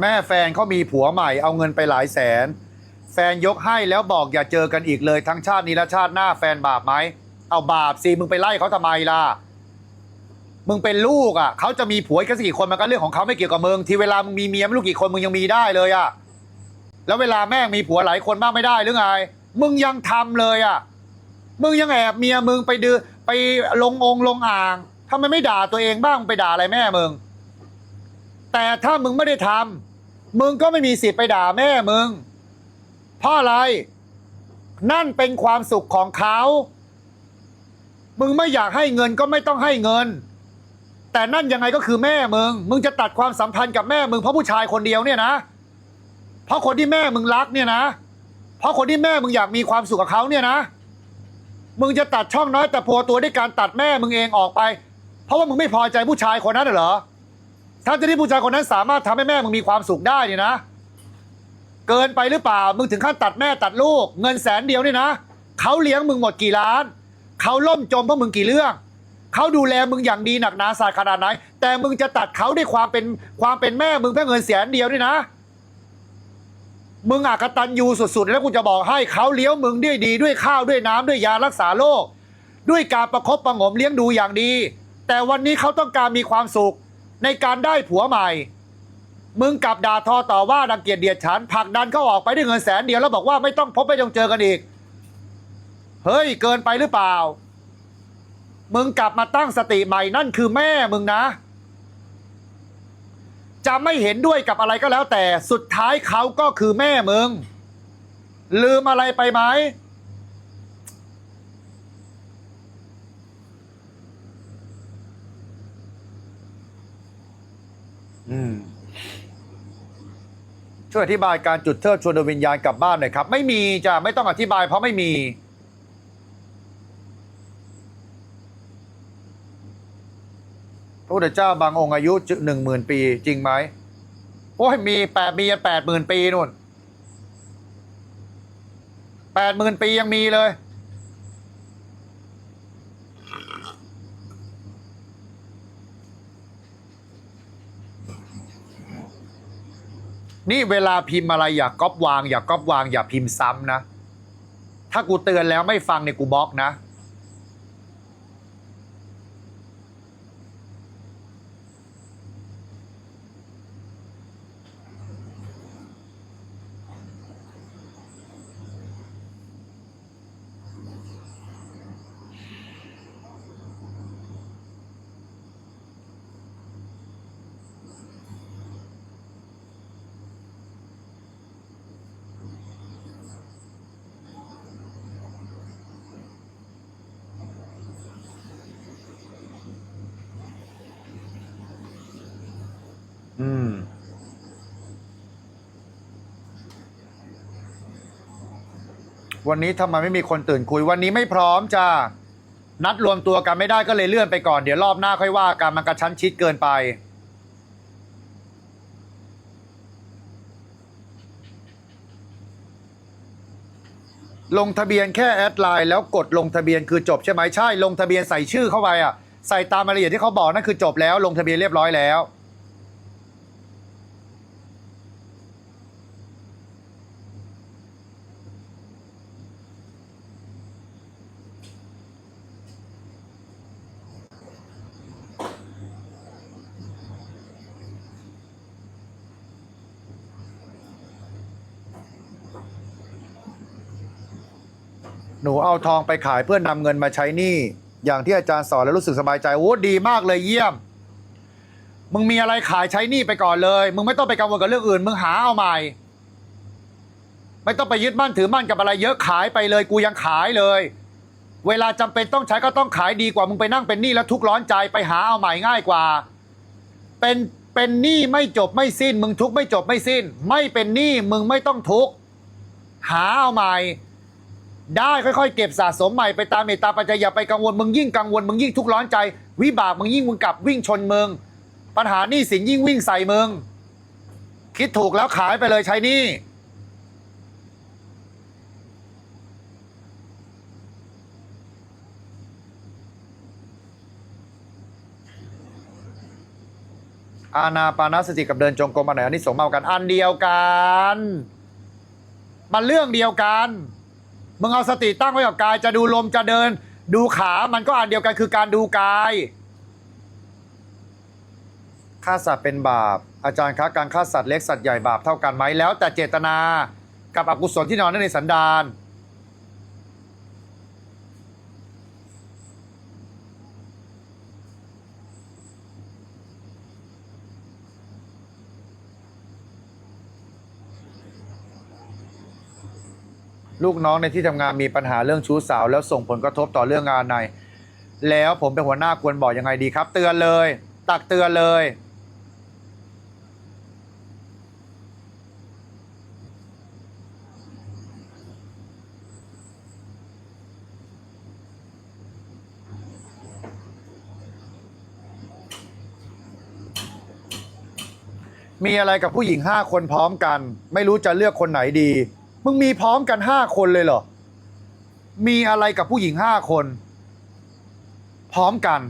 แม่แฟนเขามีผัวใหม่เอาเงินไปหลายแสน แฟนยกให้แล้วบอกอย่าเจอกันอีกเลยทั้งชาตินี้และชาติหน้าแฟนบาปไหมเอาบาปสิมึงไปไล่เขาทำไมล่ะมึงเป็นลูกอะเขาจะมีผัวกันกี่คนมันก็เรื่องของเขาไม่เกี่ยวกับมึงที่เวลามึงมีเมียไม่รู้กี่คนมึงยังมีได้เลยอะแล้วเวลาแม่งมีผัวหลายคนบ้างไม่ได้หรือไงมึงยังทำเลยอะมึงยังแอบเมียมึงไปดื้อไปลงองลงอ่างทำไมไม่ด่าตัวเองบ้างไปด่าอะไรแม่มึง แต่ถ้ามึงไม่ได้ทำมึงก็ไม่มีสิทธิ์ไปด่าแม่มึง เพราะอะไร นั่นเป็นความสุขของเขา มึงไม่อยากให้เงินก็ไม่ต้องให้เงิน แต่นั่นยังไงก็คือแม่มึง มึงจะตัดความสัมพันธ์กับแม่มึงเพราะผู้ชายคนเดียวเนี่ยนะ เพราะคนที่แม่มึงรักเนี่ยนะ เพราะคนที่แม่มึงอยากมีความสุขกับเขาเนี่ยนะ มึงจะตัดช่องน้อยแต่โพวตัวด้วยการตัดแม่มึงเองออกไป เพราะว่ามึงไม่พอใจผู้ชายคนนั้นเหรอ ถ้าจะที่ผู้ชายคนนั้นสามารถทำให้แม่มึงมีความสุขได้เนี่ยนะ เกินไปหรือเปล่า มึงถึงขั้นตัดแม่ตัดลูก เงินแสนเดียวเนี่ยนะเขาเลี้ยงมึงหมดกี่ล้าน เขาล่มจมเพราะมึงกี่เรื่อง เขาดูแลมึงอย่างดีหนักหนาสาขนาดไหน แต่มึงจะตัดเขาด้วยความเป็นความเป็นแม่มึงเพื่อเงินแสนเดียวนี่นะ มึงอากตันยูสุดๆ แล้วกูจะบอกให้เขาเลี้ยวมึงด้วยดีด้วยข้าวด้วยน้ำด้วยยารักษาโรคด้วยการประคบประหงมเลี้ยงดูอย่างดี แต่วันนี้เขาต้องการมีความสุข ในการได้ผัวใหม่ มึงกลับด่าทอต่อว่าดังเกียจเดียดฉันผลักดันเขาออกไปด้วยเงินแสนเดียวแล้วบอกว่าไม่ต้องพบไม่ต้องเจอกันอีก เฮ้ยเกินไปหรือเปล่า มึงกลับมาตั้งสติใหม่นั่นคือแม่มึงนะ จะไม่เห็นด้วยกับอะไรก็แล้วแต่สุดท้ายเขาก็คือแม่มึง ลืมอะไรไปไหม ช่วยอธิบายการจุดเทิดชวนดวงวิญญาณกลับบ้านหน่อยครับ ไม่มีจ้ะไม่ต้องอธิบายเพราะไม่มี พระพุทธเจ้าบางองค์อายุหนึ่งหมื่นปี จริงไหมโอ้ยมีแปดมีแปดหมื่นปีนู่นแปดหมื่นปียังมีเลย นี่เวลาพิมพ์อะไรอย่าก๊อปวาง อย่าก๊อปวาง อย่าพิมพ์ซ้ำนะ ถ้ากูเตือนแล้วไม่ฟังเนี่ยกูบล็อกนะ วันนี้ทำไมไม่มีคนตื่นคุยวันนี้ไม่พร้อมจ้านัดรวมตัวกันไม่ได้ก็เลยเลื่อนไปก่อนเดี๋ยวรอบหน้าค่อยว่ากันมันกระชั้นชิดเกินไป ลงทะเบียนแค่แอดไลน์แล้วกดลงทะเบียนคือจบใช่ไหมใช่ ลงทะเบียนใส่ชื่อเข้าไปอะใส่ตามรายละเอียดที่เขาบอกนั่นคือจบแล้ว ลงทะเบียนเรียบร้อยแล้ว เอาทองไปขายเพื่อนำเงินมาใช้หนี้อย่างที่อาจารย์สอนแล้วรู้สึกสบายใจโอ้ดีมากเลยเยี่ยม มึงมีอะไรขายใช้หนี้ไปก่อนเลย มึงไม่ต้องไปกังวลกับเรื่องอื่น มึงหาเอาใหม่ ไม่ต้องไปยึดมั่นถือมั่นกับอะไร เยอะขายไปเลย กูยังขายเลย เวลาจำเป็นต้องใช้ก็ต้องขายดีกว่ามึงไปนั่งเป็นหนี้แล้วทุกข์ร้อนใจไปหาเอาใหม่ง่ายกว่า เป็นเป็นหนี้ไม่จบไม่สิ้น มึงทุกข์ไม่จบไม่สิ้น ไม่เป็นหนี้มึงไม่ต้องทุกข์หาเอาใหม่ ได้ค่อยๆ เก็บสะสมใหม่ไปตามเหตุตามปัจจัยอย่าไปกังวลมึงยิ่งกังวลมึงยิ่งทุกข์ร้อนใจ วิบากมึงยิ่งมึงกลับวิ่งชนมึงปัญหาหนี้สินยิ่งวิ่งใส่มึงคิดถูกแล้วขายไปเลยใช้หนี้อานาปานาสติกับเดินจงกรมอันไหนอันนี้สงส์มากกว่ากัน อันเดียวกัน มันเรื่องเดียวกัน มึงเอาสติตั้งไว้กับกาย จะดูลมจะเดิน ดูขามันก็อันเดียวกันคือการดูกายฆ่าสัตว์เป็นบาป อาจารย์คะการฆ่าสัตว์เล็กสัตว์ใหญ่บาปเท่ากันไหมแล้วแต่เจตนากับอกุศลที่นอนในสันดาน ลูกน้องในที่ทำงานมีปัญหาเรื่องชู้สาว แล้วส่งผลกระทบต่อเรื่องงานใน แล้วผมเป็นหัวหน้าควรบอกยังไงดีครับ เตือนเลย ตักเตือนเลย มีอะไรกับผู้หญิงห้าคนพร้อมกัน ไม่รู้จะเลือกคนไหนดี มึงมีพร้อมกันห้าคนเลยเหรอ มีอะไรกับผู้หญิงห้าคน พร้อมกัน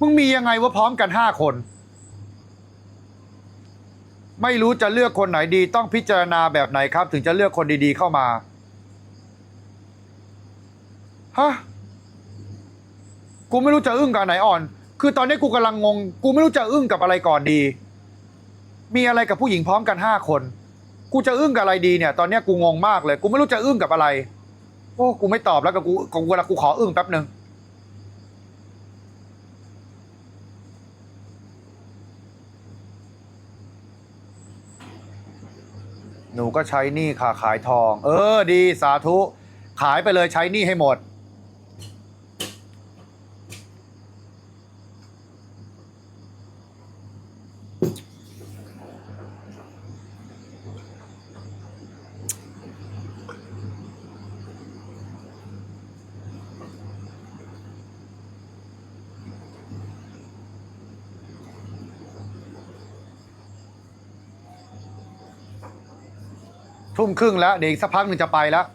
มึงมียังไงว่าพร้อมกันห้าคน ไม่รู้จะเลือกคนไหนดี ต้องพิจารณาแบบไหนครับ ถึงจะเลือกคนดีๆเข้ามา ฮะ กูไม่รู้จะอึ้งกับไหนอ่อน คือตอนนี้กูกำลังงง กูไม่รู้จะอึ้งกับอะไรก่อนดี มีอะไรกับผู้หญิงพร้อมกันห้าคน กูจะอึ้งกับอะไรดีเนี่ย ตอนเนี้ยกูงงมากเลย กูไม่รู้จะอึ้งกับอะไร โอ้กูไม่ตอบแล้วกับกูกูเวลากูขออึ้งแป๊บหนึ่งหนูก็ใช้หนี้ค่ะขายทอง เออดีสาธุ ขายไปเลยใช้หนี้ให้หมด ทุ่มครึ่งแล้วเดี๋ยวอีกสักพักหนึ่งจะไปแล้ว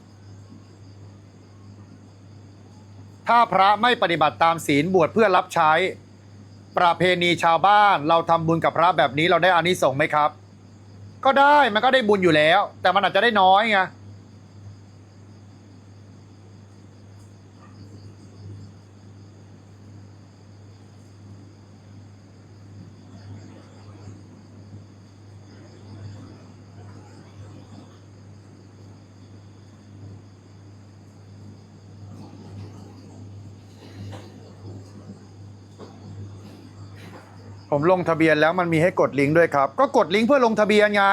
ถ้าพระไม่ปฏิบัติตามศีลบวชเพื่อรับใช้ ประเพณีชาวบ้าน เราทำบุญกับพระแบบนี้เราได้อานิสงส์ไหมครับ ก็ได้มันก็ได้บุญอยู่แล้ว แต่มันอาจจะได้น้อยไง ผมลงทะเบียนแล้วมันมีให้กดลิงก์ด้วยครับ ก็กดลิงก์เพื่อลงทะเบียนไง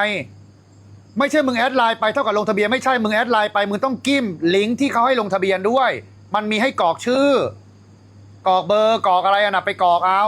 ไม่ใช่มึงแอดไลน์ไปเท่ากับลงทะเบียนไม่ใช่มึงแอดไลน์ไปมึงต้องกิ้มลิงก์ที่เขาให้ลงทะเบียนด้วย มันมีให้กรอกชื่อ กรอกเบอร์กรอกอะไรอะนะไปกรอกเอา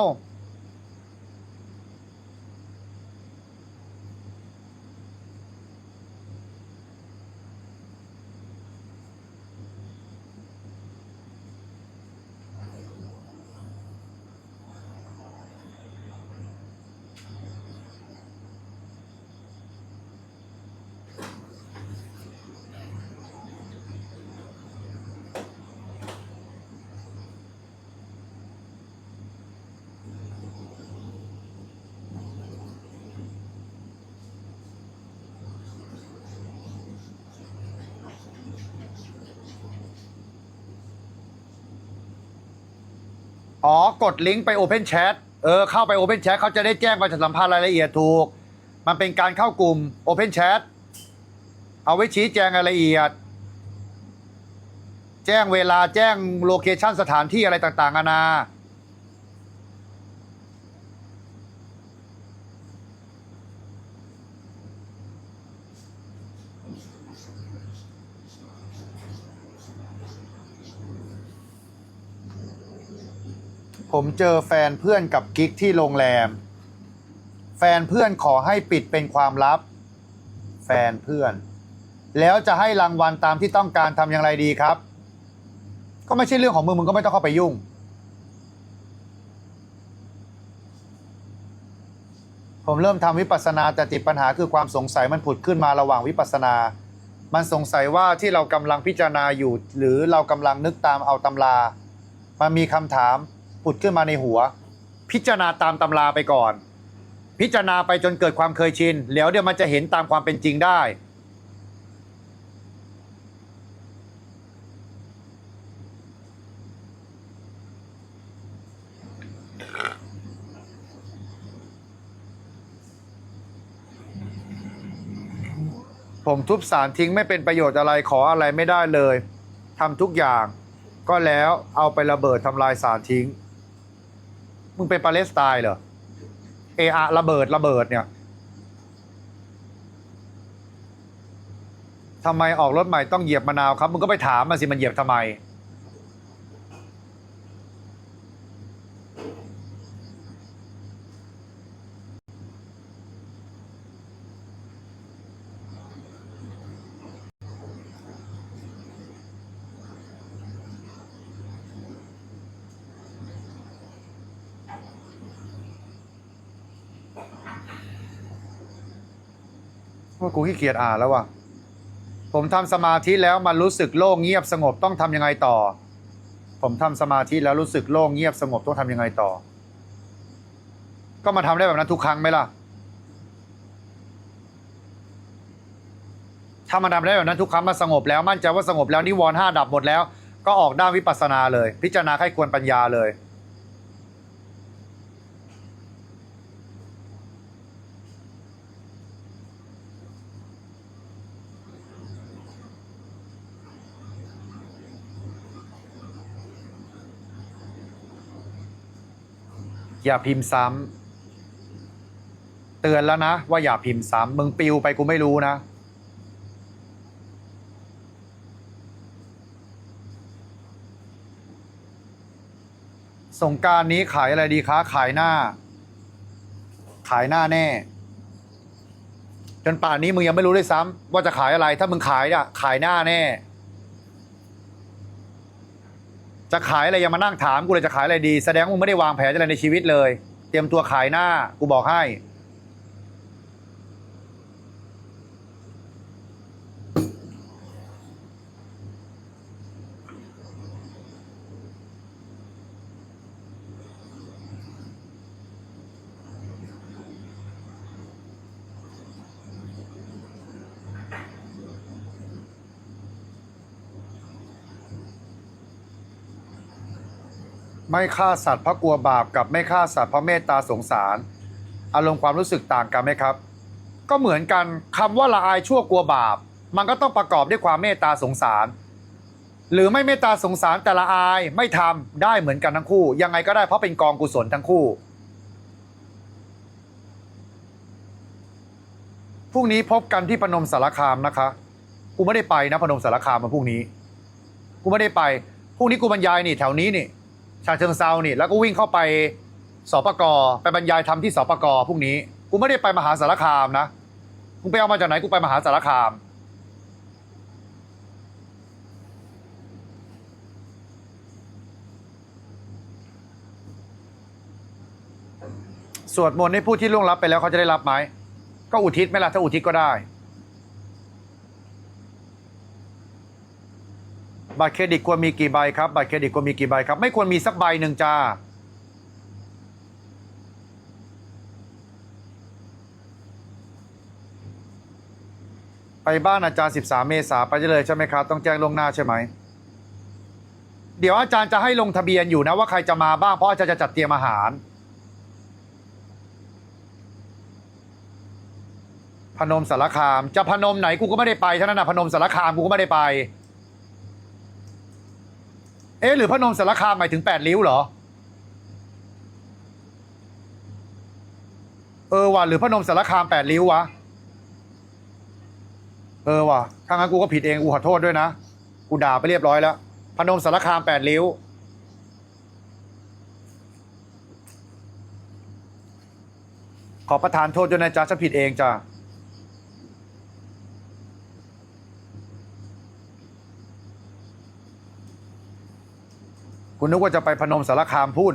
อ๋อ กดลิงก์ไป Open Chat เออ เข้าไป Open Chat เขาจะได้แจ้งประชาสัมพันธ์รายละเอียดถูก มันเป็นการเข้ากลุ่ม Open Chat เอาไว้ชี้แจงรายละเอียด แจ้งเวลาแจ้งโลเคชันสถานที่อะไรต่างๆนานา ผมเจอแฟนเพื่อนกับกิ๊กที่โรงแรม แฟนเพื่อนขอให้ปิดเป็นความลับ แฟนเพื่อน แล้วจะให้รางวัลตามที่ต้องการทำอย่างไรดีครับ ก็ไม่ใช่เรื่องของมึงมึงก็ไม่ต้องเข้าไปยุ่ง ผมเริ่มทำวิปัสสนาแต่ติดปัญหาคือความสงสัยมันผุดขึ้นมาระหว่างวิปัสสนา มันสงสัยว่าที่เรากำลังพิจารณาอยู่ หรือเรากำลังนึกตามเอาตำรา มันมีคำถาม ผุดขึ้นมาในหัว พิจารณาตามตำราไปก่อน พิจารณาไปจนเกิดความเคยชินแล้วเดี๋ยวมันจะเห็นตามความเป็นจริงได้ผมทุบสารทิ้งไม่เป็นประโยชน์อะไรขออะไรไม่ได้เลยทำทุกอย่าง ก็แล้วเอาไประเบิดทำลายสารทิ้ง มึงเป็นปาเลสไตน์เหรอเออาระเบิดระเบิดเนี่ยทำไมออกรถใหม่ต้องเหยียบมะนาวครับ มึงก็ไปถามมาสิมันเหยียบทำไม ว่ากูขี้เกียจอ่านแล้วว่ะ ผมทำสมาธิแล้วมันรู้สึกโล่งเงียบสงบต้องทำยังไงต่อ ผมทำสมาธิแล้วรู้สึกโล่งเงียบสงบต้องทำยังไงต่อ ก็มาทำได้แบบนั้นทุกครั้งไหมล่ะ ถ้ามันทำได้แบบนั้นทุกครั้งมันสงบแล้วมั่นใจว่าสงบแล้วนิวรณ์ห้าดับหมดแล้ว ก็ออกด้านวิปัสสนาเลย พิจารณาให้ควรปัญญาเลย อย่าพิมพ์ซ้ำเตือนแล้วนะ ว่าอย่าพิมพ์ซ้ำมึงปิวไปกูไม่รู้นะ สงการนี้ขายอะไรดีคะ ขายหน้า ขายหน้าแน่ จนป่านนี้มึงยังไม่รู้ด้วยซ้ำว่าจะขายอะไร ถ้ามึงขายอะขายหน้าแน่ จะขายอะไรยังมานั่งถามกูเลยจะขายอะไรดี แสดงว่ามึงไม่ได้วางแผนอะไรในชีวิตเลย เตรียมตัวขายหน้ากูบอกให้ ไม่ฆ่าสัตว์เพราะกลัวบาปกับไม่ฆ่าสัตว์เพราะเมตตาสงสาร อารมณ์ความรู้สึกต่างกันไหมครับ ก็เหมือนกันคำว่าละอายชั่วกลัวบาป มันก็ต้องประกอบด้วยความเมตตาสงสาร หรือไม่เมตตาสงสารแต่ละอายไม่ทำได้เหมือนกันทั้งคู่ ยังไงก็ได้เพราะเป็นกองกุศลทั้งคู่พรุ่งนี้พบกันที่พนมสารคามนะคะกูไม่ได้ไปนะพนมสารคามมาพรุ่งนี้กูไม่ได้ไปพรุ่งนี้กูบรรยายนี่แถวนี้นี่ ชาเชิงเซานี่แล้วก็วิ่งเข้าไปสปกไปบรรยายทำที่สปกพรุ่งนี้กูไม่ได้ไปมหาสารคามนะมึงไปเอามาจากไหนกูไปมหาสารคาม สวดมนต์ให้ผู้ที่ล่วงลับไปแล้วเขาจะได้รับไหมก็อุทิศไหมล่ะถ้าอุทิศก็ได้ บัตรเครดิตควรมีกี่ใบครับ บัตรเครดิตควรมีกี่ใบครับ ไม่ควรมีสักใบหนึ่งจ้า ไปบ้านอาจารย์ 13 เมษาไปได้เลยใช่ไหมครับ ต้องแจ้งล่วงหน้าใช่ไหม เดี๋ยวอาจารย์จะให้ลงทะเบียนอยู่นะว่าใครจะมาบ้าง เพราะอาจารย์จะจัดเตรียมอาหาร พนมสารคาม จะพนมไหนกูก็ไม่ได้ไปเท่านั้นนะพนมสารคามกูก็ไม่ได้ไป อ๊ะหรือพนมสารคามหมายถึงแปดริ้วเหรอ เออว่ะหรือพนมสารคามแปดริ้ววะ เออว่ะถ้างั้นกูก็ผิดเองกูขอโทษด้วยนะ กูด่าไปเรียบร้อยแล้ว พนมสารคามแปดริ้ว ขอประทานโทษด้วยนะจ๊ะฉันผิดเองจ้ะ นึกว่าจะไปพนมสารคามพุ่น